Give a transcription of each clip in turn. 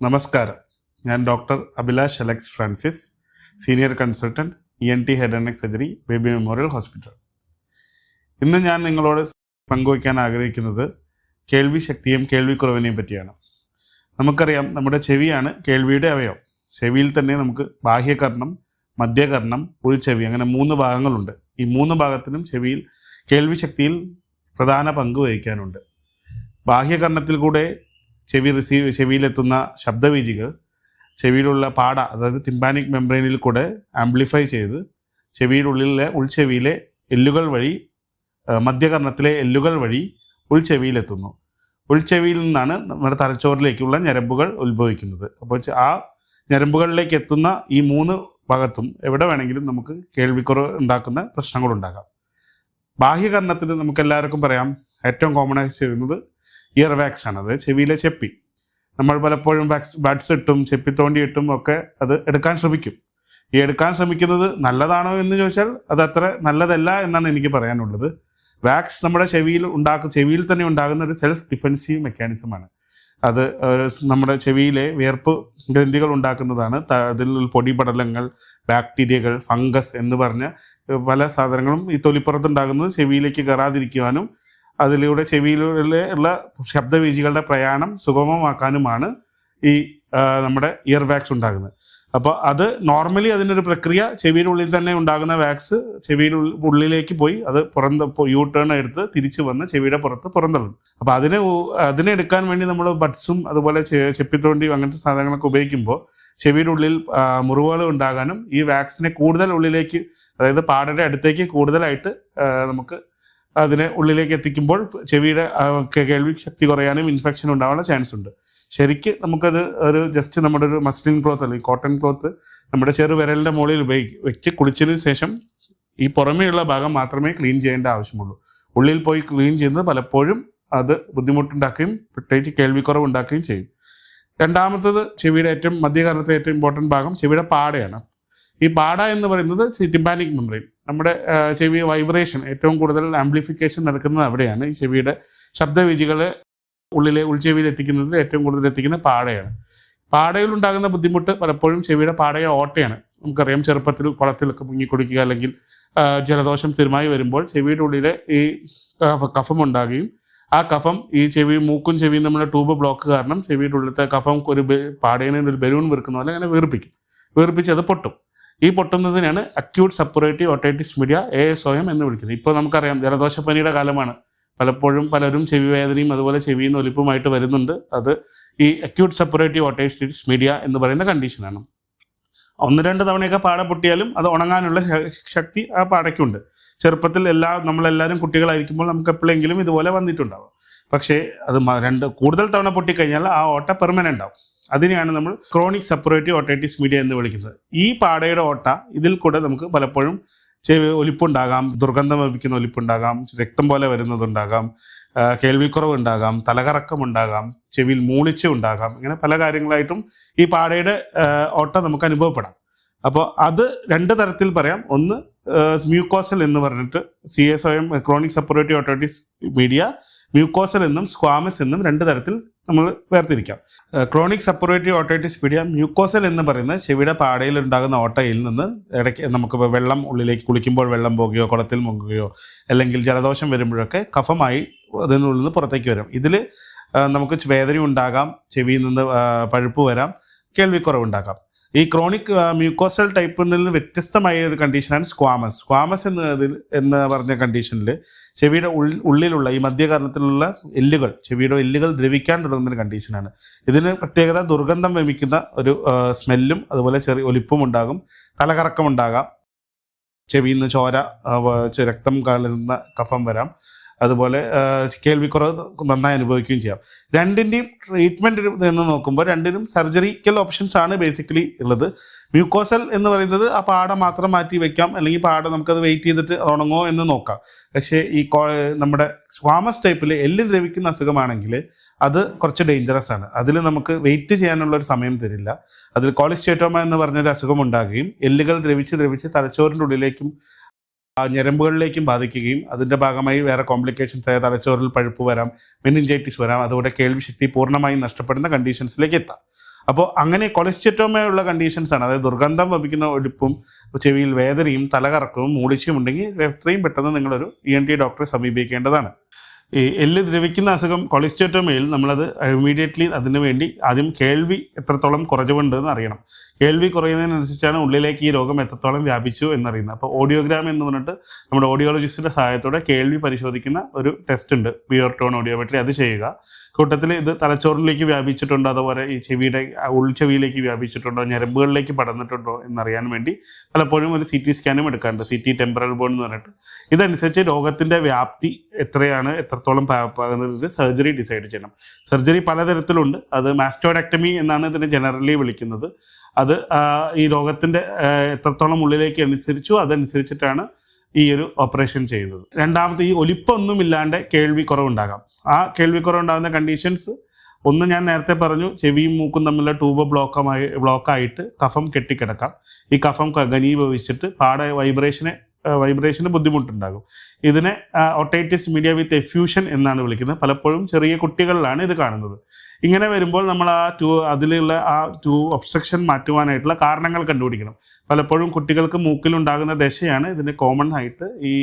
നമസ്കാരം. ഞാൻ doctor Abhilash Alex Francis senior consultant E N T head and surgery baby memorial hospital ഇന്ന് ഞാൻ നിങ്ങളോട് പങ്കുവയ്ക്കാൻ ആഗ്രഹിക്കുന്നത് കേൾവി ശക്തിയും കേൾവിക്കുറവിനെയും പറ്റിയാണ്. നമുക്കറിയാം നമ്മുടെ ചെവിയാണ് കേൾവിയുടെ അവയവം. ചെവിയിൽ തന്നെ നമുക്ക് ബാഹ്യകർണം മധ്യകർണം ഉൾച്ചെവി അങ്ങനെ മൂന്ന് ഭാഗങ്ങളുണ്ട്. ഈ മൂന്ന് ഭാഗത്തിനും ചെവിയിൽ കേൾവി ശക്തിയിൽ പ്രധാന പങ്ക് വഹിക്കാനുണ്ട്. ബാഹ്യകർണത്തിൽ കൂടെ ചെവി റിസീവ് ചെവിയിലെത്തുന്ന ശബ്ദവീചികൾ ചെവിയിലുള്ള പാട അതായത് ടിമ്പാനിക് മെംബ്രെയിനിൽ കൂടെ ആംപ്ലിഫൈ ചെയ്ത് ചെവിയിലുള്ളിലെ ഉൾച്ചെവിയിലെ എല്ലുകൾ വഴി മധ്യകർണത്തിലെ എല്ലുകൾ വഴി ഉൾച്ചെവിയിലെത്തുന്നു ഉൾച്ചെവിയിൽ നിന്നാണ് നമ്മുടെ തലച്ചോറിലേക്കുള്ള ഞരമ്പുകൾ ഉത്ഭവിക്കുന്നത്. അപ്പോൾ ആ ഞരമ്പുകളിലേക്ക് എത്തുന്ന ഈ മൂന്ന് ഭാഗത്തും എവിടെ വേണമെങ്കിലും നമുക്ക് കേൾവിക്കുറവ് ഉണ്ടാക്കുന്ന പ്രശ്നങ്ങളുണ്ടാകാം. ബാഹ്യകർണത്തിന് നമുക്ക് എല്ലാവർക്കും പറയാം ഏറ്റവും കോമൺ ആയി ചെയ്യുന്നത് ഇയർ വാക്സ് ആണ് അത് ചെവിയിലെ ചെപ്പി. നമ്മൾ പലപ്പോഴും വാക്സ് ബഡ്സ് ഇട്ടും ചെപ്പി തോണ്ടി ഇട്ടും ഒക്കെ അത് എടുക്കാൻ ശ്രമിക്കും. ഈ എടുക്കാൻ ശ്രമിക്കുന്നത് നല്ലതാണോ എന്ന് ചോദിച്ചാൽ അത് അത്ര നല്ലതല്ല എന്നാണ് എനിക്ക് പറയാനുള്ളത്. വാക്സ് നമ്മുടെ ചെവിയിൽ ഉണ്ടാക്കും ചെവിയിൽ തന്നെ ഉണ്ടാകുന്ന ഒരു സെൽഫ് ഡിഫെൻസീവ് മെക്കാനിസമാണ് അത് നമ്മുടെ ചെവിയിലെ വിയർപ്പ് ഗ്രന്ഥികൾ ഉണ്ടാക്കുന്നതാണ്. അതിൽ പൊടിപടലങ്ങൾ ബാക്ടീരിയകൾ ഫംഗസ് എന്ന് പറഞ്ഞ പല സാധനങ്ങളും ഈ തൊലിപ്പുറത്തുണ്ടാകുന്നത് ചെവിയിലേക്ക് കയറാതിരിക്കുവാനും അതിലൂടെ ചെവിയിലൂടെ ഉള്ള ശബ്ദവീചികളുടെ പ്രയാണം സുഗമമാക്കാനുമാണ് ഈ നമ്മുടെ ഇയർ വാക്സ് ഉണ്ടാകുന്നത്. അപ്പോൾ അത് നോർമലി അതിനൊരു പ്രക്രിയ ചെവിയിലുള്ളിൽ തന്നെ ഉണ്ടാകുന്ന വാക്സ് ചെവിയിൽ ഉള്ളിലേക്ക് പോയി അത് പുറന്ത യൂ ടേൺ എടുത്ത് തിരിച്ചു വന്ന് ചെവിയുടെ പുറത്ത് പുറന്തള്ളും. അപ്പോൾ അതിനെ അതിനെ എടുക്കാൻ വേണ്ടി നമ്മൾ ബഡ്സും അതുപോലെ ചെപ്പിത്തോണ്ടിയും അങ്ങനത്തെ സാധനങ്ങളൊക്കെ ഉപയോഗിക്കുമ്പോൾ ചെവിയുടെ ഉള്ളിൽ മുറിവുകൾ ഉണ്ടാകാനും ഈ വാക്സിനെ കൂടുതൽ ഉള്ളിലേക്ക് അതായത് പാടയുടെ അടുത്തേക്ക് കൂടുതലായിട്ട് നമുക്ക് അതിനെ ഉള്ളിലേക്ക് എത്തിക്കുമ്പോൾ ചെവിയുടെ കേൾവി ശക്തി കുറയാനും ഇൻഫെക്ഷൻ ഉണ്ടാവാനുള്ള ചാൻസ് ഉണ്ട്. ശരിക്ക് നമുക്കത് ഒരു ജസ്റ്റ് നമ്മുടെ ഒരു മസ്ലിൻ ക്ലോത്ത് അല്ലെങ്കിൽ കോട്ടൺ ക്ലോത്ത് നമ്മുടെ ചെറു വിരലിന്റെ മുകളിൽ ഉപയോഗിക്കും വെച്ച് കുളിച്ചതിന് ശേഷം ഈ പുറമേയുള്ള ഭാഗം മാത്രമേ ക്ലീൻ ചെയ്യേണ്ട ആവശ്യമുള്ളൂ. ഉള്ളിൽ പോയി ക്ലീൻ ചെയ്യുന്നത് പലപ്പോഴും അത് ബുദ്ധിമുട്ടുണ്ടാക്കുകയും പ്രത്യേകിച്ച് കേൾവിക്കുറവ് ഉണ്ടാക്കുകയും ചെയ്യും. രണ്ടാമത്തത് ചെവിയുടെ ഏറ്റവും മധ്യകാലത്തെ ഏറ്റവും ഇമ്പോർട്ടന്റ് ഭാഗം ചെവിയുടെ പാടയാണ്. ഈ പാട എന്ന് പറയുന്നത് ടിമ്പാനിക് മെമ്പറൈൻ നമ്മുടെ ചെവി വൈബ്രേഷൻ ഏറ്റവും കൂടുതൽ ആംപ്ലിഫിക്കേഷൻ നടക്കുന്നത് അവിടെയാണ്. ഈ ചെവിയുടെ ശബ്ദവീചികൾ ഉള്ളിലെ ഉൾച്ചെവിയിൽ എത്തിക്കുന്നതിൽ ഏറ്റവും കൂടുതൽ എത്തിക്കുന്ന പാടയാണ്. പാടയിൽ ഉണ്ടാകുന്ന ബുദ്ധിമുട്ട് പലപ്പോഴും ചെവിയുടെ പാടയെ ഓട്ടയാണ്. നമുക്കറിയാം ചെറുപ്പത്തിൽ കുളത്തിലൊക്കെ മുങ്ങി കുടിക്കുക അല്ലെങ്കിൽ ജലദോഷം സ്ഥിരമായി വരുമ്പോൾ ചെവിയുടെ ഉള്ളിലെ ഈ കഫ- ഉണ്ടാകുകയും ആ കഫം ഈ ചെവി മൂക്കും ചെവിയും നമ്മുടെ ട്യൂബ് ബ്ലോക്ക് കാരണം ചെവിയുടെ ഉള്ളിലത്തെ കഫം ഒരു പാടയിന് ഒരു ബലൂൺ വീർക്കുന്ന പോലെ അങ്ങനെ വീർപ്പിക്കും. വീർപ്പിച്ച് അത് പൊട്ടും. ഈ പൊട്ടുന്നതിനാണ് acute suppurative otitis media A S O M എന്ന് വിളിക്കുന്നത്. ഇപ്പോൾ നമുക്കറിയാം ജലദോഷപ്പനിയുടെ കാലമാണ്. പലപ്പോഴും പലരും ചെവി വേദനയും അതുപോലെ ചെവിയിൽ ഒലിപ്പുമായിട്ട് വരുന്നുണ്ട്. അത് ഈ അക്യൂട്ട് സെപ്പറേറ്റീവ് ഓട്ടൈറ്റിസ് മീഡിയ എന്ന് പറയുന്ന കണ്ടീഷനാണ് ഒന്ന് രണ്ട് തവണയൊക്കെ പാട പൊട്ടിയാലും അത് ഉണങ്ങാനുള്ള ശക്തി ആ പാടയ്ക്കുണ്ട്. ചെറുപ്പത്തിൽ എല്ലാ നമ്മളെല്ലാവരും കുട്ടികളായിരിക്കുമ്പോൾ നമുക്ക് എപ്പോഴെങ്കിലും ഇതുപോലെ വന്നിട്ടുണ്ടാവും. പക്ഷേ അത് രണ്ട് കൂടുതൽ തവണ പൊട്ടിക്കഴിഞ്ഞാൽ ആ ഓട്ട പെർമനന്റ് ആവും. അതിനെയാണ് നമ്മൾ ക്രോണിക് സപ്പറേറ്റീവ് ഓട്ടൈറ്റിസ് മീഡിയ എന്ന് വിളിക്കുന്നത്. ഈ പാടയുടെ ഓട്ട ഇതിൽ കൂടെ നമുക്ക് പലപ്പോഴും ചെവി ഒലിപ്പുണ്ടാകാം ദുർഗന്ധം വമിക്കുന്ന ഒലിപ്പുണ്ടാകാം രക്തം പോലെ വരുന്നതുണ്ടാകാം കേൾവിക്കുറവ് ഉണ്ടാകാം തലകറക്കം ഉണ്ടാകാം ചെവിയിൽ മൂളിച്ച ഉണ്ടാകാം ഇങ്ങനെ പല കാര്യങ്ങളായിട്ടും ഈ പാടയുടെ ഓട്ട നമുക്ക് അനുഭവപ്പെടാം. അപ്പോൾ അത് രണ്ട് തരത്തിൽ പറയാം. ഒന്ന് മ്യൂക്കോസൽ എന്ന് പറഞ്ഞിട്ട് C S O M chronic suppurative otitis media mucosal എന്നും സ്ക്വാമസ് എന്നും രണ്ട് തരത്തിൽ നമ്മൾ വേർതിരിക്കാം. Chronic suppurative otitis media mucosal എന്ന് പറയുന്ന ചെവിയുടെ പാടയിൽ ഉണ്ടാകുന്ന ഓട്ടയിൽ നിന്ന് ഇടയ്ക്ക് നമുക്കിപ്പോൾ വെള്ളം ഉള്ളിലേക്ക് കുളിക്കുമ്പോൾ വെള്ളം പോകുകയോ കുളത്തിൽ മുങ്ങുകയോ അല്ലെങ്കിൽ ജലദോഷം വരുമ്പോഴൊക്കെ കഫമായി അതിനുള്ളിൽ നിന്ന് പുറത്തേക്ക് വരും. ഇതിൽ നമുക്ക് വേദന ഉണ്ടാകാം ചെവിയിൽ നിന്ന് പഴുപ്പ് വരാം കേൾവിക്കുറവുണ്ടാകാം ഈ ക്രോണിക് മ്യൂക്കോസൽ ടൈപ്പിൽ നിന്ന് വ്യത്യസ്തമായ ഒരു കണ്ടീഷനാണ് സ്ക്വാമസ് സ്ക്വാമസ് എന്നതിൽ എന്ന് പറഞ്ഞ കണ്ടീഷനിൽ ചെവിയുടെ ഉള്ളിലുള്ള ഈ മധ്യകാരണത്തിലുള്ള എല്ലുകൾ ചെവിയുടെ എല്ലുകൾ ദ്രവിക്കാൻ തുടങ്ങുന്ന ഒരു കണ്ടീഷനാണ് ഇതിന് പ്രത്യേകത ദുർഗന്ധം വമിക്കുന്ന ഒരു സ്മെല്ലും അതുപോലെ ചെറിയ ഒലിപ്പും ഉണ്ടാകും തലകറക്കം ഉണ്ടാകാം ചെവിയിൽ നിന്ന് ചോര രക്തം കലർന്ന കഫം വരാം. അതുപോലെ കേൾവി കേൾവിക്കുറവ് നന്നായി അനുഭവിക്കുകയും ചെയ്യാം. രണ്ടിന്റെയും ട്രീറ്റ്മെന്റ് എന്ന് നോക്കുമ്പോൾ രണ്ടിനും സർജറിക്കൽ ഓപ്ഷൻസ് ആണ് ബേസിക്കലി ഉള്ളത്. മ്യൂക്കോസൽ എന്ന് പറയുന്നത് ആ പാട മാത്രം മാറ്റി വെക്കാം അല്ലെങ്കിൽ പാട നമുക്കത് വെയിറ്റ് ചെയ്തിട്ട് ഉണങ്ങോ എന്ന് നോക്കാം. പക്ഷേ ഈ നമ്മുടെ സ്വാമസ് ടൈപ്പിൽ എല്ല് ദ്രവിക്കുന്ന അസുഖമാണെങ്കിൽ അത് കുറച്ച് ഡേഞ്ചറസ് ആണ്. അതിൽ നമുക്ക് വെയിറ്റ് ചെയ്യാനുള്ള ഒരു സമയം തരില്ല. അതിൽ കോളിസ്റ്റേറ്റോമ എന്ന് പറഞ്ഞൊരു അസുഖം ഉണ്ടാകുകയും എല്ലുകൾ ദ്രവിച്ച് ദ്രവിച്ച് തലച്ചോറിന്റെ ഉള്ളിലേക്കും ഞരമ്പുകളിലേക്കും ബാധിക്കുകയും അതിന്റെ ഭാഗമായി വേറെ കോംപ്ലിക്കേഷൻസ് ആയ തലച്ചോറിൽ പഴുപ്പ് വരാം മെനിഞ്ചൈറ്റിസ് വരാം അതുകൂടെ കേൾവിശക്തി പൂർണമായും നഷ്ടപ്പെടുന്ന കണ്ടീഷൻസിലേക്ക് എത്താം. അപ്പോൾ അങ്ങനെ കൊളസ്റ്റിറ്റോമയുള്ള കണ്ടീഷൻസ് ആണ് അതായത് ദുർഗന്ധം വമിക്കുന്ന ഒലിപ്പും ചെവിയിൽ വേദനയും തലകറക്കവും മൂളിച്ചും ഉണ്ടെങ്കിൽ എത്രയും പെട്ടെന്ന് നിങ്ങളൊരു ഇ എൻ ടി ഡോക്ടറെ സമീപിക്കേണ്ടതാണ്. ഈ എല്ല് ദ്രവിക്കുന്ന അസുഖം കൊളിസ്റ്റോട്ടോമയിൽ നമ്മളത് ഇമ്മീഡിയറ്റ്ലി അതിന് വേണ്ടി ആദ്യം കേൾവി എത്രത്തോളം കുറഞ്ഞുകൊണ്ട് എന്ന് അറിയണം. കേൾവി കുറയുന്നതിനനുസരിച്ചാണ് ഉള്ളിലേക്ക് ഈ രോഗം എത്രത്തോളം വ്യാപിച്ചു എന്നറിയുന്നത്. അപ്പോൾ ഓഡിയോഗ്രാം എന്ന് പറഞ്ഞിട്ട് നമ്മുടെ ഓഡിയോളജിസ്റ്റിന്റെ സഹായത്തോടെ കേൾവി പരിശോധിക്കുന്ന ഒരു ടെസ്റ്റ് ഉണ്ട്. പിയർ ടോൺ ഓഡിയോമെട്രി അത് ചെയ്യുക. കൂട്ടത്തിൽ ഇത് തലച്ചോറിലേക്ക് വ്യാപിച്ചിട്ടുണ്ടോ? അതുപോലെ ഈ ചെവിയുടെ ഉൾച്ചെവിയിലേക്ക് വ്യാപിച്ചിട്ടുണ്ടോ? ഞരമ്പുകളിലേക്ക് പടർന്നിട്ടുണ്ടോ? എന്നറിയാൻ വേണ്ടി പലപ്പോഴും ഒരു സി ടി സ്കാനും എടുക്കാറുണ്ട്. സി ടി ടെമ്പറൽ ബോൺ എന്ന് പറഞ്ഞിട്ട്. ഇതനുസരിച്ച് രോഗത്തിന്റെ വ്യാപ്തി എത്രയാണ്? എത്രത്തോളം സർജറി ഡിസൈഡ് ചെയ്യണം. സർജറി പലതരത്തിലുണ്ട്. അത് മാസ്റ്റോഡക്ടമി എന്നാണ് ഇതിനെ ജനറലി വിളിക്കുന്നത്. അത് ഈ രോഗത്തിന്റെ എത്രത്തോളം ഉള്ളിലേക്ക് അനുസരിച്ചു അതനുസരിച്ചിട്ടാണ് ഈ ഒരു ഓപ്പറേഷൻ ചെയ്യുന്നത്. രണ്ടാമത്തെ ഈ ഒലിപ്പൊന്നും ഇല്ലാണ്ട് കേൾവി കുറവുണ്ടാകാം ആ കേൾവി കുറവുണ്ടാകുന്ന കണ്ടീഷൻസ് ഒന്ന് ഞാൻ നേരത്തെ പറഞ്ഞു ചെവിയും മൂക്കും തമ്മിലുള്ള ട്യൂബ് ബ്ലോക്കമായി ബ്ലോക്കായിട്ട് കഫം കെട്ടിക്കിടക്കാം. ഈ കഫം ഘനീഭവിച്ചിട്ട് പാടെ വൈബ്രേഷന് വൈബ്രേഷന് ബുദ്ധിമുട്ടുണ്ടാകും. ഇതിനെ ഒട്ടൈറ്റിസ് മീഡിയ വിത്ത് എഫ്യൂഷൻ എന്നാണ് വിളിക്കുന്നത്. പലപ്പോഴും ചെറിയ കുട്ടികളിലാണ് ഇത് കാണുന്നത്. ഇങ്ങനെ വരുമ്പോൾ നമ്മൾ ആ ടൂ അതിലുള്ള ആ ടൂ ഒബ്സ്ട്രക്ഷൻ മാറ്റുവാനായിട്ടുള്ള കാരണങ്ങൾ കണ്ടുപിടിക്കണം. പലപ്പോഴും കുട്ടികൾക്ക് മൂക്കിലുണ്ടാകുന്ന ദശയാണ് ഇതിന് കോമൺ ആയിട്ട് ഈ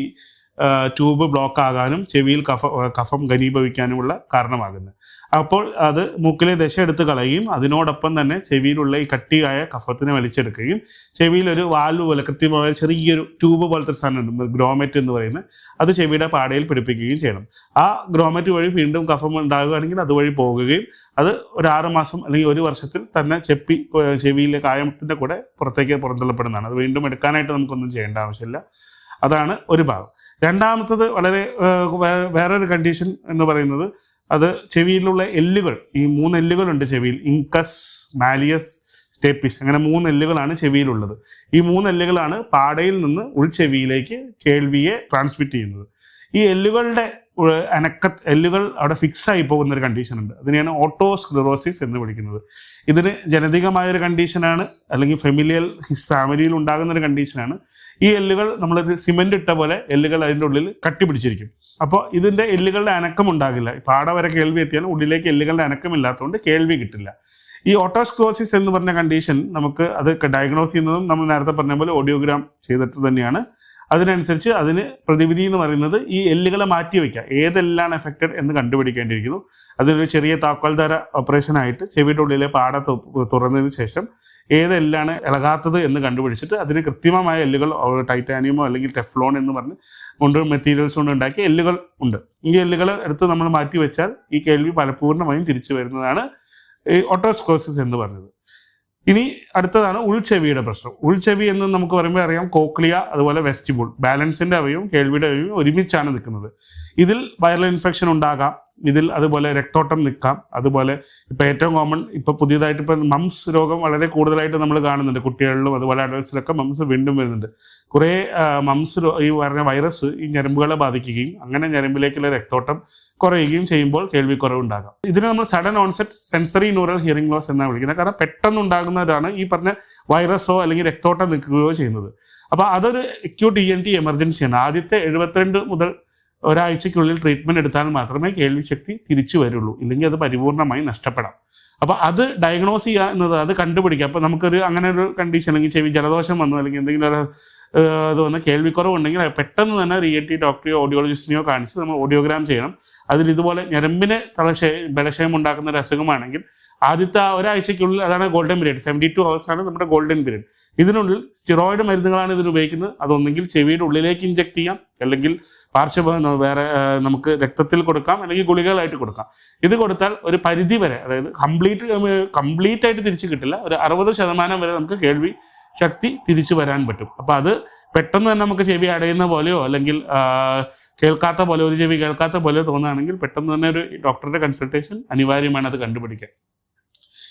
ട്യൂബ് ബ്ലോക്ക് ആകാനും ചെവിയിൽ കഫ കഫം ഘനീഭവിക്കാനുമുള്ള കാരണമാകുന്നത് അപ്പോൾ അത് മൂക്കിലെ ദശ എടുത്ത് കളയുകയും അതിനോടൊപ്പം തന്നെ ചെവിയിലുള്ള ഈ കട്ടിയായ കഫത്തിനെ വലിച്ചെടുക്കുകയും ചെവിയിൽ ഒരു വാൽവ് പോലെ കൃത്യമായ ചെറിയൊരു ട്യൂബ് പോലത്തെ ഒരു സാധനം ഉണ്ട് ഗ്രോമെറ്റ് എന്ന് പറയുന്നത് അത് ചെവിയുടെ പാടയിൽ പിടിപ്പിക്കുകയും ചെയ്യണം. ആ ഗ്രോമെറ്റ് വഴി വീണ്ടും കഫം ഉണ്ടാകുകയാണെങ്കിൽ അതുവഴി പോകുകയും അത് ഒരു ആറ് മാസം അല്ലെങ്കിൽ ഒരു വർഷത്തിൽ തന്നെ ചെപ്പി ചെവിയിലെ കായത്തിന്റെ കൂടെ പുറത്തേക്ക് പുറന്തള്ളപ്പെടുന്നതാണ്. അത് വീണ്ടും എടുക്കാനായിട്ട് നമുക്കൊന്നും ചെയ്യേണ്ട ആവശ്യമില്ല. അതാണ് ഒരു ഭാഗം. രണ്ടാമത്തത് വളരെ വേറൊരു കണ്ടീഷൻ എന്ന് പറയുന്നത് അത് ചെവിയിലുള്ള എല്ലുകൾ ഈ മൂന്ന് എല്ലുകളുണ്ട് ചെവിയിൽ ഇൻകസ് മാലിയസ് സ്റ്റേപ്പിസ് അങ്ങനെ മൂന്ന് എല്ലുകളാണ് ചെവിയിലുള്ളത്. ഈ മൂന്ന് എല്ലുകളാണ് പാടയിൽ നിന്ന് ഉൾച്ചെവിയിലേക്ക് കേൾവിയെ ട്രാൻസ്മിറ്റ് ചെയ്യുന്നത്. ഈ എല്ലുകളുടെ അനക്ക എല്ലുകൾ അവിടെ ഫിക്സ് ആയി പോകുന്ന ഒരു കണ്ടീഷൻ ഉണ്ട്. അതിനെയാണ് ഓട്ടോസ്ക്ലിറോസിസ് എന്ന് വിളിക്കുന്നത്. ഇതിന് ജനതികമായ ഒരു കണ്ടീഷനാണ് അല്ലെങ്കിൽ ഫെമിലിയൽ ഫാമിലിയിൽ ഉണ്ടാകുന്ന ഒരു കണ്ടീഷനാണ് ഈ എല്ലുകൾ നമ്മളൊരു സിമെന്റ് ഇട്ട പോലെ എല്ലുകൾ അതിന്റെ ഉള്ളിൽ കട്ടിപിടിച്ചിരിക്കും. അപ്പോൾ ഇതിന്റെ എല്ലുകളുടെ അനക്കം ഉണ്ടാകില്ല. പാട വരെ കേൾവി എത്തിയാലും ഉള്ളിലേക്ക് എല്ലുകളുടെ അനക്കം ഇല്ലാത്തതുകൊണ്ട് കേൾവി കിട്ടില്ല. ഈ ഓട്ടോസ്ക്ലോസിസ് എന്ന് പറഞ്ഞ കണ്ടീഷൻ നമുക്ക് അത് ഡയഗ്നോസ് ചെയ്യുന്നതും നമ്മൾ നേരത്തെ പറഞ്ഞ പോലെ ഓഡിയോഗ്രാം ചെയ്തിട്ട് തന്നെയാണ്. അതിനനുസരിച്ച് അതിന് പ്രതിവിധി എന്ന് പറയുന്നത് ഈ എല്ലുകളെ മാറ്റി വയ്ക്കുക. ഏതെല്ലാം എഫക്റ്റഡ് എന്ന് കണ്ടുപിടിക്കേണ്ടിയിരിക്കുന്നു. അതിനൊരു ചെറിയ താക്കോൽദാര ഓപ്പറേഷൻ ആയിട്ട് ചെവിയുടെ ഉള്ളിലെ പാട തുറന്നതിന് ശേഷം ഏതെല്ലാണ് ഇളകാത്തത് എന്ന് കണ്ടുപിടിച്ചിട്ട് അതിന് കൃത്യമായ എല്ലുകൾ ടൈറ്റാനിയമോ അല്ലെങ്കിൽ ടെഫ്ലോൺ എന്ന് പറഞ്ഞ് കൊണ്ട് മെറ്റീരിയൽസ് കൊണ്ട് ഉണ്ടാക്കിയ എല്ലുകൾ ഉണ്ട്. ഈ എല്ലുകൾ എടുത്ത് നമ്മൾ മാറ്റി വെച്ചാൽ ഈ കേൾവി പലപൂർണമായും തിരിച്ചു വരുന്നതാണ് ഈ ഓട്ടോസ്കോസിസ് എന്ന് പറഞ്ഞത് ഇനി അടുത്തതാണ് ഉൾച്ചെവിയുടെ പ്രശ്നം. ഉൾച്ചെവി എന്ന് നമുക്ക് പറയുമ്പോൾ അറിയാം കോക്ലിയ അതുപോലെ വെസ്റ്റിബുൾ ബാലൻസിന്റെ അവയും കേൾവിയുടെ അവയും ഒരുമിച്ചാണ് നിൽക്കുന്നത്. ഇതിൽ വൈറൽ ഇൻഫെക്ഷൻ ഉണ്ടാകാം. ഇതിൽ അതുപോലെ രക്തോട്ടം നിൽക്കാം. അതുപോലെ ഇപ്പൊ ഏറ്റവും കോമൺ ഇപ്പൊ പുതിയതായിട്ട് ഇപ്പൊ മംസ് രോഗം വളരെ കൂടുതലായിട്ട് നമ്മൾ കാണുന്നുണ്ട്. കുട്ടികളിലും അതുപോലെ അഡൽസിലൊക്കെ മംസ് വീണ്ടും വരുന്നുണ്ട്. കുറേ മംസ് ഈ പറഞ്ഞ വൈറസ് ഈ ഞരമ്പുകളെ ബാധിക്കുകയും അങ്ങനെ ഞരമ്പിലേക്കുള്ള രക്തോട്ടം കുറയുകയും ചെയ്യുമ്പോൾ കേൾവിക്കുറവുണ്ടാകാം. ഇതിനെ നമ്മൾ sudden onset sensory neural hearing loss എന്നാണ് വിളിക്കുന്നത്. കാരണം പെട്ടെന്ന് ഉണ്ടാകുന്നതാണ് ഈ പറഞ്ഞ വൈറസോ അല്ലെങ്കിൽ രക്തോട്ടം നിൽക്കുകയോ ചെയ്യുന്നത്. അപ്പോൾ അതൊരു അക്യൂട്ട് ഇ എൻ ടി എമർജൻസിയാണ് ആദ്യത്തെ എഴുപത്തിരണ്ട് മുതൽ ഒരാഴ്ചയ്ക്കുള്ളിൽ ട്രീറ്റ്മെന്റ് എടുത്താൽ മാത്രമേ കേൾവി ശക്തി തിരിച്ചു വരുള്ളൂ. ഇല്ലെങ്കിൽ അത് പരിപൂർണമായി നഷ്ടപ്പെടാം. അപ്പോൾ അത് ഡയഗ്നോസ് ചെയ്യുക എന്നത് അത് കണ്ടുപിടിക്കുക. അപ്പോൾ നമുക്കൊരു അങ്ങനെ ഒരു കണ്ടീഷൻ അല്ലെങ്കിൽ ചെവി ജലദോഷം വന്നു അല്ലെങ്കിൽ എന്തെങ്കിലും ഒരു ഇത് വന്ന് കേൾവിക്കുറവുണ്ടെങ്കിൽ പെട്ടെന്ന് തന്നെ റി എൻ ടി ഡോക്ടറെയോ ഓഡിയോളജിസ്റ്റിനെയോ കാണിച്ച് നമ്മൾ ഓഡിയോഗ്രാം ചെയ്യണം. അതിൽ ഇതുപോലെ ഞരമ്പിന് തളക്ഷയ ബലക്ഷയം ഉണ്ടാക്കുന്ന ഒരു അസുഖമാണെങ്കിൽ ആദ്യത്തെ ഒരാഴ്ചയ്ക്കുള്ളിൽ അതാണ് ഗോൾഡൻ പീരീഡ് സെവന്റി ടു ആണ് നമ്മുടെ ഗോൾഡൻ പീരീഡ് ഇതിനുള്ളിൽ സ്റ്റിറോയിഡ് മരുന്നുകളാണ് ഇതിന് ഉപയോഗിക്കുന്നത്. അതൊന്നെങ്കിൽ ചെവിയുടെ ഉള്ളിലേക്ക് ഇഞ്ചെക്ട് ചെയ്യാം. അല്ലെങ്കിൽ പാർശ്വ വേറെ നമുക്ക് രക്തത്തിൽ കൊടുക്കാം. അല്ലെങ്കിൽ ഗുളികകളായിട്ട് കൊടുക്കാം. ഇത് കൊടുത്താൽ ഒരു പരിധി വരെ അതായത് കംപ്ലീറ്റ് കംപ്ലീറ്റ് ആയിട്ട് തിരിച്ചു കിട്ടില്ല. ഒരു അറുപത് ശതമാനം വരെ നമുക്ക് കേൾവി ശക്തി തിരിച്ചു വരാൻ പറ്റും. അപ്പൊ അത് പെട്ടെന്ന് തന്നെ നമുക്ക് ചെവി അടയുന്ന പോലെയോ അല്ലെങ്കിൽ കേൾക്കാത്ത പോലെ ഒരു ചെവി കേൾക്കാത്ത പോലെയോ തോന്നുകയാണെങ്കിൽ പെട്ടെന്ന് തന്നെ ഒരു ഡോക്ടറുടെ കൺസൾട്ടേഷൻ അനിവാര്യമാണ് അത് കണ്ടുപിടിക്കാൻ.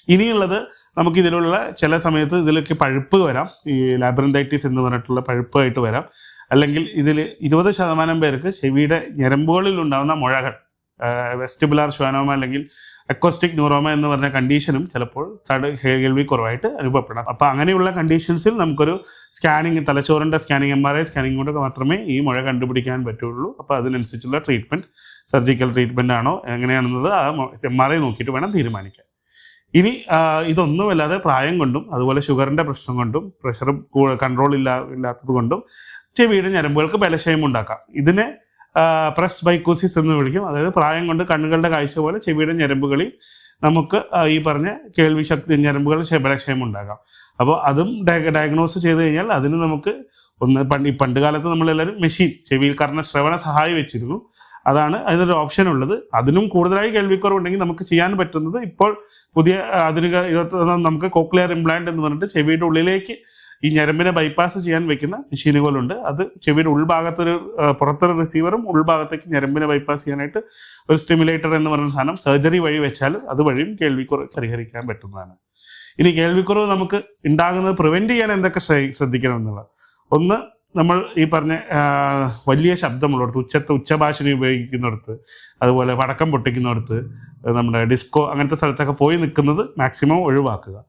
ഇനിയുള്ളത് നമുക്ക് ഇതിലുള്ള ചില സമയത്ത് ഇതിലേക്ക് പഴുപ്പ് വരാം. ഈ ലാബ്രന്തൈറ്റിസ് എന്ന് പറഞ്ഞിട്ടുള്ള പഴുപ്പായിട്ട് വരാം. അല്ലെങ്കിൽ ഇതിൽ ഇരുപത് ശതമാനം പേർക്ക് ചെവിയുടെ ഞരമ്പുകളിൽ ഉണ്ടാകുന്ന മുഴകൾ വെസ്റ്റിബുലാർ ശ്വാനോമ അല്ലെങ്കിൽ അക്കോസ്റ്റിക് ന്യൂറോമ എന്ന് പറഞ്ഞ കണ്ടീഷനും ചിലപ്പോൾ കേൾവി കുറവായിട്ട് അനുഭവപ്പെടാം അപ്പോൾ അങ്ങനെയുള്ള കണ്ടീഷൻസിൽ നമുക്കൊരു സ്കാനിങ് തലച്ചോറിന്റെ scanning M R I scanning കൊണ്ട് മാത്രമേ ഈ മുഴ കണ്ടുപിടിക്കാൻ പറ്റുള്ളൂ. അപ്പോൾ അതിനനുസരിച്ചുള്ള ട്രീറ്റ്മെന്റ് സർജിക്കൽ ട്രീറ്റ്മെന്റ് ആണോ എങ്ങനെയാണെന്നത് ആ എം ആർ ഐ നോക്കിയിട്ട് വേണം തീരുമാനിക്കാൻ. ഇനി ഇതൊന്നുമല്ലാതെ പ്രായം കൊണ്ടും അതുപോലെ ഷുഗറിന്റെ പ്രശ്നം കൊണ്ടും പ്രഷർ കൺട്രോൾ ഇല്ലാ ഇല്ലാത്തത് കൊണ്ടും ചെവിയുടെ ഞരമ്പുകൾക്ക് ബലക്ഷയം ഉണ്ടാക്കാം. ഇതിനെ പ്രസ് ബൈക്കോസിസ് എന്ന് വിളിക്കും. അതായത് പ്രായം കൊണ്ട് കണ്ണുകളുടെ കാഴ്ച പോലെ ചെവിയുടെ ഞരമ്പുകളിൽ നമുക്ക് ഈ പറഞ്ഞ കേൾവി ശക്തി ഞരമ്പുകൾ ബലക്ഷയം ഉണ്ടാകാം. അപ്പോൾ അതും ഡയഗ്നോസ് ചെയ്ത് കഴിഞ്ഞാൽ അതിന് നമുക്ക് ഒന്ന് പണ്ട് പണ്ട് കാലത്ത് നമ്മളെല്ലാവരും മെഷീൻ ചെവിയിൽ കർണ ശ്രവണ സഹായി വെച്ചിരുന്നു. അതാണ് അതിനൊരു ഓപ്ഷൻ ഉള്ളത്. അതിനും കൂടുതലായി കേൾവിക്കുറവുണ്ടെങ്കിൽ നമുക്ക് ചെയ്യാൻ പറ്റുന്നത് ഇപ്പോൾ പുതിയ ആധുനിക ഇരുപത്തി നമുക്ക് കോക്ലിയർ ഇംപ്ലാന്റ് എന്ന് പറഞ്ഞിട്ട് ചെവിയുടെ ഉള്ളിലേക്ക് ഈ ഞരമ്പിനെ ബൈപ്പാസ് ചെയ്യാൻ വെക്കുന്ന മെഷീനുകളുണ്ട് അത് ചെവിയുടെ ഉൾഭാഗത്തൊരു പുറത്തൊരു റിസീവറും ഉൾഭാഗത്തേക്ക് ഞരമ്പിനെ ബൈപ്പാസ് ചെയ്യാനായിട്ട് ഒരു സ്റ്റിമുലേറ്റർ എന്ന് പറയുന്ന സാധനം സർജറി വഴി വെച്ചാൽ അതുവഴിയും കേൾവിക്കുറവ് പരിഹരിക്കാൻ പറ്റുന്നതാണ്. ഇനി കേൾവിക്കുറവ് നമുക്ക് ഉണ്ടാകുന്നത് പ്രിവെന്റ് ചെയ്യാൻ എന്തൊക്കെ ശ്രദ്ധ- ശ്രദ്ധിക്കണം എന്നുള്ളത്. ഒന്ന് നമ്മൾ ഈ പറഞ്ഞ വലിയ ശബ്ദമുള്ളിടത്ത് ഉച്ചത്തെ ഉച്ചഭാഷണി ഉപയോഗിക്കുന്നിടത്ത് അതുപോലെ വടക്കം പൊട്ടിക്കുന്നിടത്ത് നമ്മുടെ ഡിസ്കോ അങ്ങനത്തെ സ്ഥലത്തൊക്കെ പോയി നിൽക്കുന്നത് മാക്സിമം ഒഴിവാക്കുക.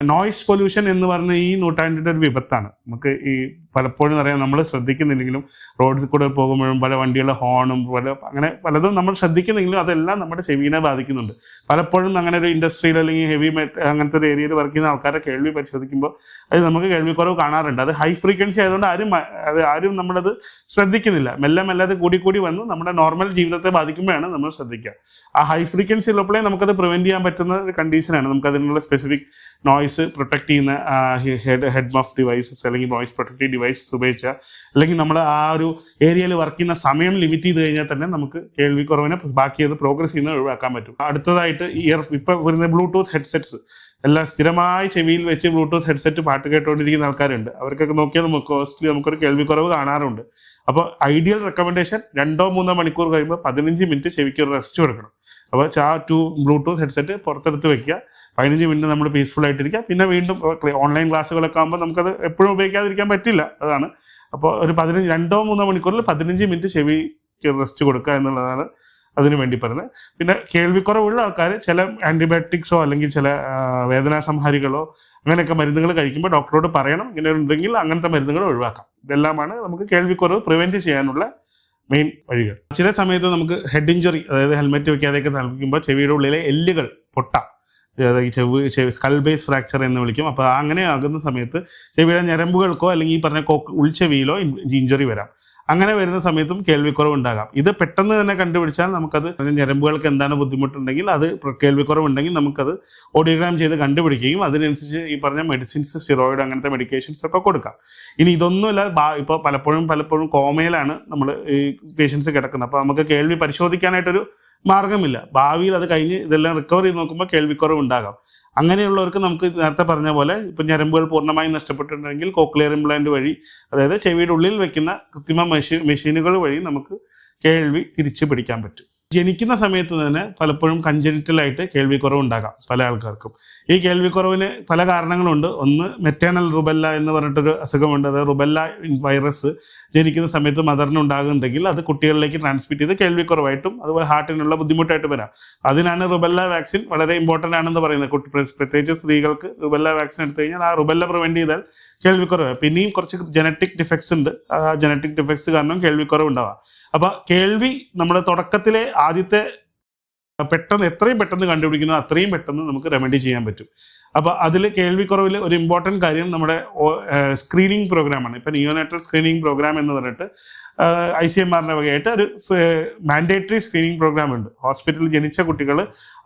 നോയിസ് പൊല്യൂഷൻ എന്ന് പറഞ്ഞ ഈ നൂറ്റാണ്ടിന്റെ ഒരു വിപത്താണ്. നമുക്ക് ഈ പലപ്പോഴും അറിയാം നമ്മൾ ശ്രദ്ധിക്കുന്നില്ലെങ്കിലും റോഡിൽ കൂടെ പോകുമ്പോഴും പല വണ്ടികളുടെ ഹോണും പല അങ്ങനെ പലതും നമ്മൾ ശ്രദ്ധിക്കുന്നെങ്കിലും അതെല്ലാം നമ്മുടെ ചെവിനെ ബാധിക്കുന്നുണ്ട്. പലപ്പോഴും അങ്ങനെ ഒരു ഇൻഡസ്ട്രിയിൽ അല്ലെങ്കിൽ ഹെവി അങ്ങനത്തെ ഒരു ഏരിയയിൽ വർക്ക് ചെയ്യുന്ന ആൾക്കാരെ കേൾവി പരിശോധിക്കുമ്പോൾ അത് നമുക്ക് കേൾവിക്കുറവ് കാണാറുണ്ട്. അത് ഹൈ ഫ്രീക്വൻസി ആയതുകൊണ്ട് ആരും അത് ആരും നമ്മളത് ശ്രദ്ധിക്കുന്നില്ല. മെല്ലെ മെല്ലെ അത് കൂടി കൂടി വന്ന് നമ്മുടെ നോർമൽ ജീവിതത്തെ ബാധിക്കുമ്പോഴാണ് നമ്മൾ ശ്രദ്ധിക്കുക. ആ ഹൈ ഫ്രീക്വൻസി ഉള്ളപ്പോഴേ നമുക്കത് പ്രിവെന്റ് ചെയ്യാൻ പറ്റുന്ന ഒരു കണ്ടീഷനാണ് നമുക്ക് അതിനുള്ള സ്പെസിഫിക് നോയ്സ് പ്രൊട്ടക്ട് ചെയ്യുന്ന ഹെഡ് ഹെഡ് മഫ് ഡിവൈസസ് അല്ലെങ്കിൽ വോയിസ് പ്രൊട്ടക്റ്റീവ് ഡിവൈസസ് ഉപയോഗിച്ചാൽ അല്ലെങ്കിൽ നമ്മൾ ആ ഒരു ഏരിയയിൽ വർക്ക് ചെയ്യുന്ന സമയം ലിമിറ്റ് ചെയ്ത് കഴിഞ്ഞാൽ തന്നെ നമുക്ക് കേൾവിക്കുറവിനെ ബാക്കി അത് പ്രോഗ്രസ് ചെയ്യുന്നത് ഒഴിവാക്കാൻ പറ്റും. അടുത്തതായിട്ട് ഇയർ ഇപ്പം വരുന്ന ബ്ലൂടൂത്ത് ഹെഡ്സെറ്റ്സ് എല്ലാം സ്ഥിരമായി ചെവിയിൽ വെച്ച് ബ്ലൂടൂത്ത് ഹെഡ്സെറ്റ് പാട്ട് കേട്ടുകൊണ്ടിരിക്കുന്ന ആൾക്കാരുണ്ട്. അവർക്കൊക്കെ നോക്കിയാൽ നമുക്ക് കോസ്റ്റ്ലി നമുക്കൊരു കേൾവിക്കുറവ് കാണാറുണ്ട്. അപ്പോൾ ഐഡിയൽ റെക്കമെൻഡേഷൻ രണ്ടോ മൂന്നോ മണിക്കൂർ കഴിയുമ്പോൾ പതിനഞ്ച് മിനിറ്റ് ചെവിക്ക് ഒരു റെസ്റ്റ് കൊടുക്കണം. അപ്പോൾ ആ ടു ബ്ലൂടൂത്ത് ഹെഡ്സെറ്റ് പുറത്തെടുത്ത് വെക്കുക. പതിനഞ്ച് മിനിറ്റ് നമ്മൾ പീസ്ഫുൾ ആയിട്ടിരിക്കുക. പിന്നെ വീണ്ടും ഓൺലൈൻ ക്ലാസ്സുകളൊക്കെ ആകുമ്പോൾ നമുക്കത് എപ്പോഴും ഉപയോഗിക്കാതിരിക്കാൻ പറ്റില്ല. അതാണ്. അപ്പോൾ ഒരു പതിനഞ്ച് രണ്ടോ മൂന്നോ മണിക്കൂറിൽ പതിനഞ്ച് മിനിറ്റ് ചെവിക്ക് റെസ്റ്റ് കൊടുക്കുക എന്നുള്ളതാണ് അതിനു വേണ്ടി പറയുന്നത്. പിന്നെ കേൾവിക്കുറവുള്ള ആൾക്കാർ ചില ആന്റിബയോട്ടിക്സോ അല്ലെങ്കിൽ ചില വേദനാസംഹാരികളോ വേദനാ സംഹാരികളോ അങ്ങനെയൊക്കെ മരുന്നുകൾ കഴിക്കുമ്പോൾ ഡോക്ടറോട് പറയണം. ഇങ്ങനെ ഉണ്ടെങ്കിൽ അങ്ങനത്തെ മരുന്നുകൾ ഒഴിവാക്കാം. ഇതെല്ലാമാണ് നമുക്ക് കേൾവിക്കുറവ് പ്രിവെന്റ് ചെയ്യാനുള്ള മെയിൻ വഴികൾ. ചില സമയത്ത് നമുക്ക് ഹെഡ് ഇഞ്ചുറി അതായത് ഹെൽമെറ്റ് വെക്കാതെയൊക്കെ നൽകുമ്പോൾ ചെവിയുടെ ഉള്ളിലെ എല്ലുകൾ പൊട്ട ചെവി സ്കൾ ബേസ് ഫ്രാക്ചർ എന്ന് വിളിക്കും. അപ്പോൾ അങ്ങനെ ആകുന്ന സമയത്ത് ചെവിയുടെ ഞരമ്പുകൾക്കോ അല്ലെങ്കിൽ ഈ പറഞ്ഞ കൊക്ക് ഉൾച്ചെവിയിലോ ഇഞ്ചുറി വരാം. അങ്ങനെ വരുന്ന സമയത്തും കേൾവിക്കുറവ് ഉണ്ടാകാം ഇത് പെട്ടെന്ന് തന്നെ കണ്ടുപിടിച്ചാൽ നമുക്കത് ഞരമ്പുകൾക്ക് എന്താണ് ബുദ്ധിമുട്ടുണ്ടെങ്കിൽ അത് കേൾവിക്കുറവുണ്ടെങ്കിൽ നമുക്കത് ഓഡിയോഗ്രാം ചെയ്ത് കണ്ടുപിടിക്കുകയും അതിനനുസരിച്ച് ഈ പറഞ്ഞ മെഡിസിൻസ് സ്റ്റിറോയിഡ് അങ്ങനത്തെ മെഡിക്കേഷൻസ് ഒക്കെ കൊടുക്കാം. ഇനി ഇതൊന്നുമില്ല ഇപ്പോൾ പലപ്പോഴും പലപ്പോഴും കോമയിലാണ് നമ്മൾ ഈ പേഷ്യൻസ് കിടക്കുന്നത്. അപ്പോൾ നമുക്ക് കേൾവി പരിശോധിക്കാനായിട്ടൊരു മാർഗമില്ല ഭാവിയിൽ അത് കഴിഞ്ഞ് ഇതെല്ലാം റിക്കവർ ചെയ്ത് നോക്കുമ്പോൾ കേൾവിക്കുറവ് ഉണ്ടാകാം അങ്ങനെയുള്ളവർക്ക് നമുക്ക് നേരത്തെ പറഞ്ഞ പോലെ ഇപ്പം ഞരമ്പുകൾ പൂർണമായും നഷ്ടപ്പെട്ടിട്ടുണ്ടെങ്കിൽ കോക്ലിയർ ഇംപ്ലാന്റ് വഴി അതായത് ചെവിയുടെ ഉള്ളിൽ വെക്കുന്ന കൃത്രിമ മെഷീനുകൾ വഴി നമുക്ക് കേൾവി തിരിച്ചു പിടിക്കാൻ പറ്റും. ജനിക്കുന്ന സമയത്ത് തന്നെ പലപ്പോഴും കഞ്ചനിറ്റലായിട്ട് കേൾവിക്കുറവ് ഉണ്ടാകാം പല ആൾക്കാർക്കും. ഈ കേൾവിക്കുറവിന് പല കാരണങ്ങളുണ്ട്. ഒന്ന് മെറ്റേണൽ റുബല്ല എന്ന് പറഞ്ഞിട്ടൊരു അസുഖമുണ്ട്. അതായത് റുബല്ല വൈറസ് ജനിക്കുന്ന സമയത്ത് മദറിന് ഉണ്ടാകുന്നുണ്ടെങ്കിൽ അത് കുട്ടികളിലേക്ക് ട്രാൻസ്മിറ്റ് ചെയ്ത് കേൾവിക്കുറവായിട്ടും അതുപോലെ ഹാർട്ടിനുള്ള ബുദ്ധിമുട്ടായിട്ട് വരാം. അതിനാണ് റുബല്ല വാക്സിൻ വളരെ ഇമ്പോർട്ടന്റ് ആണെന്ന് പറയുന്നത്. കുട്ടി പ്രത്യേകിച്ച് സ്ത്രീകൾക്ക് റുബല്ല വാക്സിൻ എടുത്തു കഴിഞ്ഞാൽ ആ റുബല്ല പ്രിവെന്റ് ചെയ്താൽ കേൾവിക്കുറവ് പിന്നെയും കുറച്ച് ജനറ്റിക് ഡിഫക്ട്സ് ഉണ്ട്. ആ ജനറ്റിക് ഡിഫക്ട്സ് കാരണം കേൾവിക്കുറവ് ഉണ്ടാവാം അപ്പോൾ കേൾവി നമ്മുടെ തുടക്കത്തിലെ ആദ്യത്തെ പെട്ടെന്ന് എത്രയും പെട്ടെന്ന് കണ്ടുപിടിക്കുന്നു അത്രയും പെട്ടെന്ന് നമുക്ക് റെമഡി ചെയ്യാൻ പറ്റും. അപ്പോൾ അതിൽ കേൾവിക്കുറവിൽ ഒരു ഇമ്പോർട്ടന്റ് കാര്യം നമ്മുടെ സ്ക്രീനിങ് പ്രോഗ്രാമാണ് ഇപ്പൊ നിയോനാറ്റൽ സ്ക്രീനിങ് പ്രോഗ്രാം എന്ന് പറഞ്ഞിട്ട് ഐ സി എം ആറിന്റെ വകയായിട്ട് ഒരു മാൻഡേറ്ററി സ്ക്രീനിങ് പ്രോഗ്രാം ഉണ്ട്. ഹോസ്പിറ്റലിൽ ജനിച്ച കുട്ടികൾ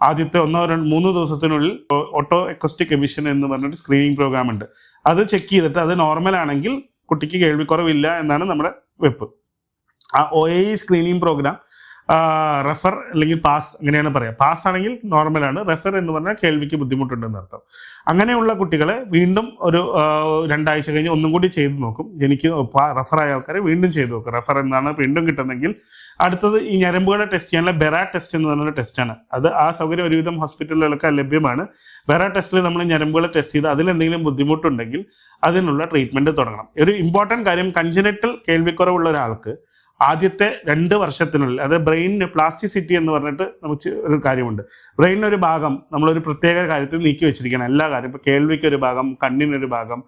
ആദ്യത്തെ ഒന്നോ രണ്ട് മൂന്ന് ദിവസത്തിനുള്ളിൽ ഓട്ടോ എക്കോസ്റ്റിക് എമിഷൻ എന്ന് പറഞ്ഞൊരു സ്ക്രീനിങ് പ്രോഗ്രാം ഉണ്ട്. അത് ചെക്ക് ചെയ്തിട്ട് അത് നോർമൽ ആണെങ്കിൽ കുട്ടിക്ക് കേൾവിക്കുറവില്ല എന്നാണ് നമ്മുടെ വെപ്പ്. ആ O A screening program refer അല്ലെങ്കിൽ പാസ് അങ്ങനെയാണ് പറയാം. പാസ് ആണെങ്കിൽ നോർമലാണ് റെഫർ എന്ന് പറഞ്ഞാൽ കേൾവിക്ക് ബുദ്ധിമുട്ടുണ്ടെന്ന് അർത്ഥം. അങ്ങനെയുള്ള കുട്ടികളെ വീണ്ടും ഒരു രണ്ടാഴ്ച കഴിഞ്ഞ് ഒന്നും കൂടി ചെയ്തു നോക്കും. എനിക്ക് റെഫർ ആയ ആൾക്കാരെ വീണ്ടും ചെയ്തു നോക്കും. റെഫർ എന്നാണ് വീണ്ടും കിട്ടുന്നെങ്കിൽ അടുത്തത് ഈ ഞരമ്പുകളെ ടെസ്റ്റ് ചെയ്യാനുള്ള ബെറ ടെസ്റ്റ് എന്ന് പറഞ്ഞ ടെസ്റ്റാണ് അത് ആ സൗകര്യം ഒരുവിധം ഹോസ്പിറ്റലുകളൊക്കെ ലഭ്യമാണ്. ബെറ ടെസ്റ്റിൽ നമ്മൾ ഞരമ്പുകളെ ടെസ്റ്റ് ചെയ്ത് അതിലെന്തെങ്കിലും ബുദ്ധിമുട്ടുണ്ടെങ്കിൽ അതിനുള്ള ട്രീറ്റ്മെന്റ് തുടങ്ങണം. ഒരു ഇമ്പോർട്ടന്റ് കാര്യം കഞ്ചനറ്റൽ കേൾവിക്കുറവുള്ള ഒരാൾക്ക് ആദ്യത്തെ രണ്ട് വർഷത്തിനുള്ളിൽ അത് ബ്രെയിനിന് പ്ലാസ്റ്റിസിറ്റി എന്ന് പറഞ്ഞിട്ട് നമുക്ക് ഒരു കാര്യമുണ്ട്. ബ്രെയിനൊരു ഭാഗം നമ്മളൊരു പ്രത്യേക കാര്യത്തിൽ നീക്കി വെച്ചിരിക്കണം. എല്ലാ കാര്യം ഇപ്പോൾ കേൾവിക്കൊരു ഭാഗം കണ്ണിനൊരു ഭാഗം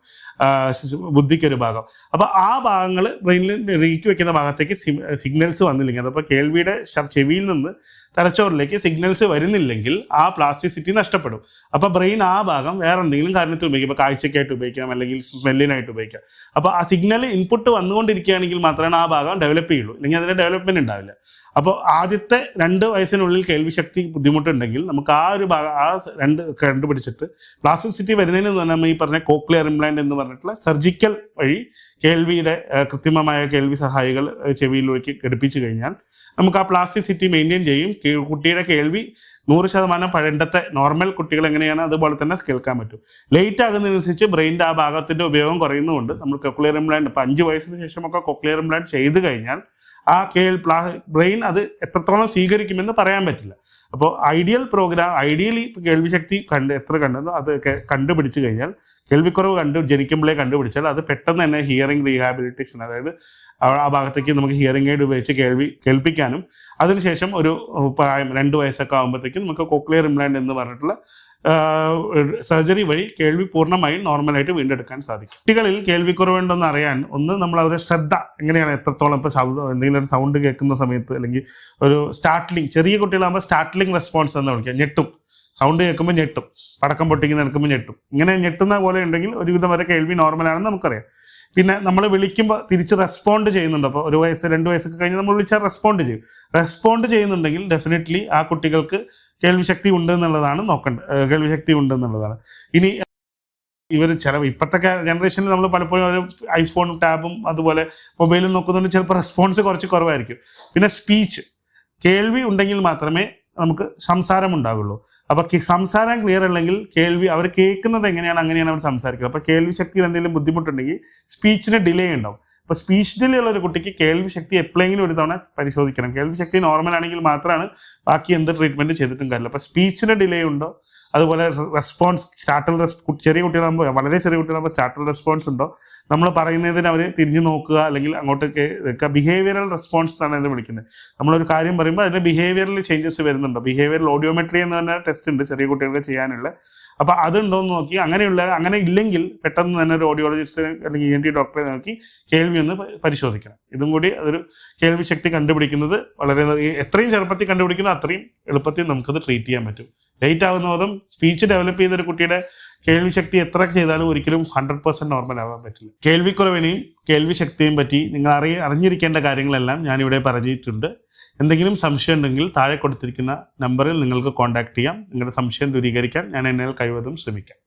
ബുദ്ധിക്കൊരു ഭാഗം. അപ്പോൾ ആ ഭാഗങ്ങൾ ബ്രെയിനിൽ നീക്കി വെക്കുന്ന ഭാഗത്തേക്ക് സിഗ്നൽസ് വന്നില്ലെങ്കിൽ അതപ്പോൾ കേൾവിയുടെ ചെവിയിൽ നിന്ന് തലച്ചോറിലേക്ക് സിഗ്നൽസ് വരുന്നില്ലെങ്കിൽ ആ പ്ലാസ്റ്റിസിറ്റി നഷ്ടപ്പെടും. അപ്പോൾ ബ്രെയിൻ ആ ഭാഗം വേറെ എന്തെങ്കിലും കാരണത്തിൽ ഉപയോഗിക്കും. ഇപ്പോൾ കാഴ്ചയ്ക്കായിട്ട് ഉപയോഗിക്കാം അല്ലെങ്കിൽ സ്മെല്ലിനായിട്ട് ഉപയോഗിക്കാം. അപ്പോൾ ആ സിഗ്നൽ ഇൻപുട്ട് വന്നുകൊണ്ടിരിക്കുകയാണെങ്കിൽ മാത്രമാണ് ആ ഭാഗം ഡെവലപ്പ് ചെയ്യുള്ളൂ. അല്ലെങ്കിൽ അതിന്റെ ഡെവലപ്മെന്റ് ഉണ്ടാവില്ല. അപ്പോൾ ആദ്യത്തെ രണ്ട് വയസ്സിനുള്ളിൽ കേൾവിശക്തി ബുദ്ധിമുട്ടുണ്ടെങ്കിൽ നമുക്ക് ആ ഒരു ഭാഗം ആ രണ്ട് കണ്ടുപിടിച്ചിട്ട് പ്ലാസ്റ്റിസിറ്റി വരുന്നതിന് തന്നെ ഈ പറഞ്ഞ കോക്ലിയർ ഇംപ്ലാന്റ് എന്ന് പറഞ്ഞിട്ടുള്ള സർജിക്കൽ വഴി കേൾവിയുടെ കൃത്രിമമായ കേൾവി സഹായികൾ ചെവിയിലേക്ക് ഘടിപ്പിച്ചു കഴിഞ്ഞാൽ നമുക്ക് ആ പ്ലാസ്റ്റിസിറ്റി മെയിന്റെയിൻ ചെയ്യും. കുട്ടിയുടെ കേൾവി നൂറ് ശതമാനം പഴണ്ടത്തെ നോർമൽ കുട്ടികൾ എങ്ങനെയാണ് അതുപോലെ തന്നെ കേൾക്കാൻ പറ്റും. ലേറ്റ് ആകുന്നതിനനുസരിച്ച് ബ്രെയിന്റെ ആ ഭാഗത്തിന്റെ ഉപയോഗം കുറയുന്നതുകൊണ്ട് നമ്മൾ കൊക്ലിയർ ഇംപ്ലാന്റ് ഇപ്പം അഞ്ച് വയസ്സിന് ശേഷമൊക്കെ കൊക്ലിയർ ഇംപ്ലാന്റ് ചെയ്ത് കഴിഞ്ഞാൽ ആ കേൾ ബ്രെയിൻ അത് എത്രത്തോളം സ്വീകരിക്കുമെന്ന് പറയാൻ പറ്റില്ല. അപ്പോൾ ഐഡിയൽ പ്രോഗ്രാം ഐഡിയലി കേൾവി ശക്തി കണ്ട് എത്ര കണ്ടെന്നോ അത് കണ്ടുപിടിച്ചു കഴിഞ്ഞാൽ കേൾവിക്കുറവ് കണ്ടു ജനിക്കുമ്പോഴേ കണ്ടുപിടിച്ചാൽ അത് പെട്ടെന്ന് തന്നെ ഹിയറിംഗ് റീഹാബിലിറ്റേഷൻ അതായത് ആ- ഭാഗത്തേക്ക് നമുക്ക് ഹിയറിംഗ് എയ്ഡ് ഉപയോഗിച്ച് കേൾവി കേൾപ്പിക്കാനും അതിനുശേഷം ഒരു പ്രായം രണ്ട് വയസ്സൊക്കെ ആകുമ്പോഴത്തേക്കും നമുക്ക് കോക്ലിയർ ഇംപ്ലാന്റ് എന്ന് പറഞ്ഞിട്ടുള്ള സർജറി വഴി കേൾവി പൂർണമായും നോർമലായിട്ട് വീണ്ടെടുക്കാൻ സാധിക്കും. കുട്ടികളിൽ കേൾവിക്കുറവുണ്ടെന്ന് അറിയാൻ ഒന്ന് നമ്മൾ അവരുടെ ശ്രദ്ധ എങ്ങനെയാണ് എത്രത്തോളം ഇപ്പോൾ ശബ്ദം എന്തെങ്കിലും ഒരു സൗണ്ട് കേൾക്കുന്ന സമയത്ത് അല്ലെങ്കിൽ ഒരു സ്റ്റാർട്ട്ലിങ് ചെറിയ കുട്ടികളാകുമ്പോൾ സ്റ്റാർട്ട്ലിങ് റെസ്പോൺസ് എന്ന് വിളിക്കുക. ഞെട്ടും. സൗണ്ട് കേൾക്കുമ്പോൾ ഞെട്ടും. പടക്കം പൊട്ടിക്കുന്ന എടുക്കുമ്പോൾ ഞെട്ടും. ഇങ്ങനെ ഞെട്ടുന്ന പോലെ ഉണ്ടെങ്കിൽ ഒരുവിധം വരെ കേൾവി നോർമലാണെന്ന് നമുക്കറിയാം. പിന്നെ നമ്മൾ വിളിക്കുമ്പോൾ തിരിച്ച് റെസ്പോണ്ട് ചെയ്യുന്നുണ്ട്. അപ്പോൾ ഒരു വയസ്സ് രണ്ട് വയസ്സൊക്കെ കഴിഞ്ഞ് നമ്മൾ വിളിച്ചാൽ റെസ്പോണ്ട് ചെയ്യും. റെസ്പോണ്ട് ചെയ്യുന്നുണ്ടെങ്കിൽ ഡെഫിനറ്റ്ലി ആ കുട്ടികൾക്ക് കേൾവി ശക്തി ഉണ്ട് എന്നുള്ളതാണ് നോക്കേണ്ടത് കേൾവി ശക്തി ഉണ്ട് എന്നുള്ളതാണ് ഇനി ഇവർ ചില ഇപ്പോഴത്തെ ജനറേഷനിൽ നമ്മൾ പലപ്പോഴും ഒരു ഐഫോണും ടാബും അതുപോലെ മൊബൈലും നോക്കുന്നുണ്ട് ചിലപ്പോൾ റെസ്പോൺസ് കുറച്ച് കുറവായിരിക്കും. പിന്നെ സ്പീച്ച് കേൾവി ഉണ്ടെങ്കിൽ മാത്രമേ നമുക്ക് സംസാരം ഉണ്ടാവുള്ളൂ അപ്പോൾ സംസാരം ക്ലിയർ അല്ലെങ്കിൽ കേൾവി അവർ കേൾക്കുന്നത് എങ്ങനെയാണ് അങ്ങനെയാണ് അവർ സംസാരിക്കുന്നത്. അപ്പോൾ കേൾവി ശക്തിയിൽ എന്തെങ്കിലും ബുദ്ധിമുട്ടുണ്ടെങ്കിൽ സ്പീച്ചിന് ഡിലേ ഉണ്ടാവും. അപ്പോൾ സ്പീച്ച് ഡിലേ ഉള്ള ഒരു കുട്ടിക്ക് കേൾവി ശക്തി എപ്പോഴെങ്കിലും ഒരു തവണ പരിശോധിക്കണം. കേൾവി ശക്തി നോർമൽ ആണെങ്കിൽ മാത്രമാണ് ബാക്കി എന്ത് ട്രീറ്റ്മെന്റ് ചെയ്തിട്ടും കാര്യമില്ല. അപ്പോൾ സ്പീച്ചിന് ഡിലേ ഉണ്ടോ? അതുപോലെ റെസ്പോൺസ് സ്റ്റാർട്ടൽ ചെറിയ കുട്ടികളാകുമ്പോൾ വളരെ ചെറിയ കുട്ടികളാകുമ്പോൾ സ്റ്റാർട്ടൽ റെസ്പോൺസ് ഉണ്ടോ? നമ്മൾ പറയുന്നതിന് അവർ തിരിഞ്ഞു നോക്കുക അല്ലെങ്കിൽ അങ്ങോട്ടേക്ക് ബിഹേവിയറൽ റെസ്പോൺസ് എന്നാണ് ഇത് വിളിക്കുന്നത്. നമ്മളൊരു കാര്യം പറയുമ്പോൾ അതിന്റെ ബിഹേവിയറിൽ ചേഞ്ചസ് വരുന്നുണ്ടോ. ബിഹേവിയറൽ ഓഡിയോമെട്രി എന്ന് പറഞ്ഞ ടെസ്റ്റ് ഉണ്ട് ചെറിയ കുട്ടികൾക്ക് ചെയ്യാനുള്ള. അപ്പോൾ അതുണ്ടോ എന്ന് നോക്കി. അങ്ങനെയുള്ള അങ്ങനെ ഇല്ലെങ്കിൽ പെട്ടെന്ന് തന്നെ ഒരു ഓഡിയോളജിസ്റ്റ് അല്ലെങ്കിൽ ഇ എൻ ടി ഡോക്ടറെ നോക്കി കേൾവി ഒന്ന് പ- പരിശോധിക്കണം. ഇതും കൂടി അതൊരു കേൾവി ശക്തി കണ്ടുപിടിക്കുന്നത് വളരെ എത്രയും ചെറുപ്പത്തിൽ കണ്ടുപിടിക്കുന്നത് അത്രയും എളുപ്പത്തിൽ നമുക്കത് ട്രീറ്റ് ചെയ്യാൻ പറ്റും. ലേറ്റ് ആവുന്നതും സ്പീച്ച് ഡെവലപ്പ് ചെയ്ത ഒരു കുട്ടിയുടെ കേൾവി ശക്തി എത്ര ചെയ്താലും ഒരിക്കലും ഹൺഡ്രഡ് പെർസെന്റ് നോർമൽ ആവാൻ പറ്റില്ല. കേൾവിക്കുറവിനെയും കേൾവി ശക്തിയെയും പറ്റി നിങ്ങൾ അറിയ അറിഞ്ഞിരിക്കേണ്ട കാര്യങ്ങളെല്ലാം ഞാനിവിടെ പറഞ്ഞിട്ടുണ്ട്. എന്തെങ്കിലും സംശയം ഉണ്ടെങ്കിൽ താഴെ കൊടുത്തിരിക്കുന്ന നമ്പറിൽ നിങ്ങൾക്ക് കോൺടാക്ട് ചെയ്യാം. നിങ്ങളുടെ സംശയം ദൂരീകരിക്കാൻ ഞാൻ എന്നാൽ കഴിവതും ശ്രമിക്കാം.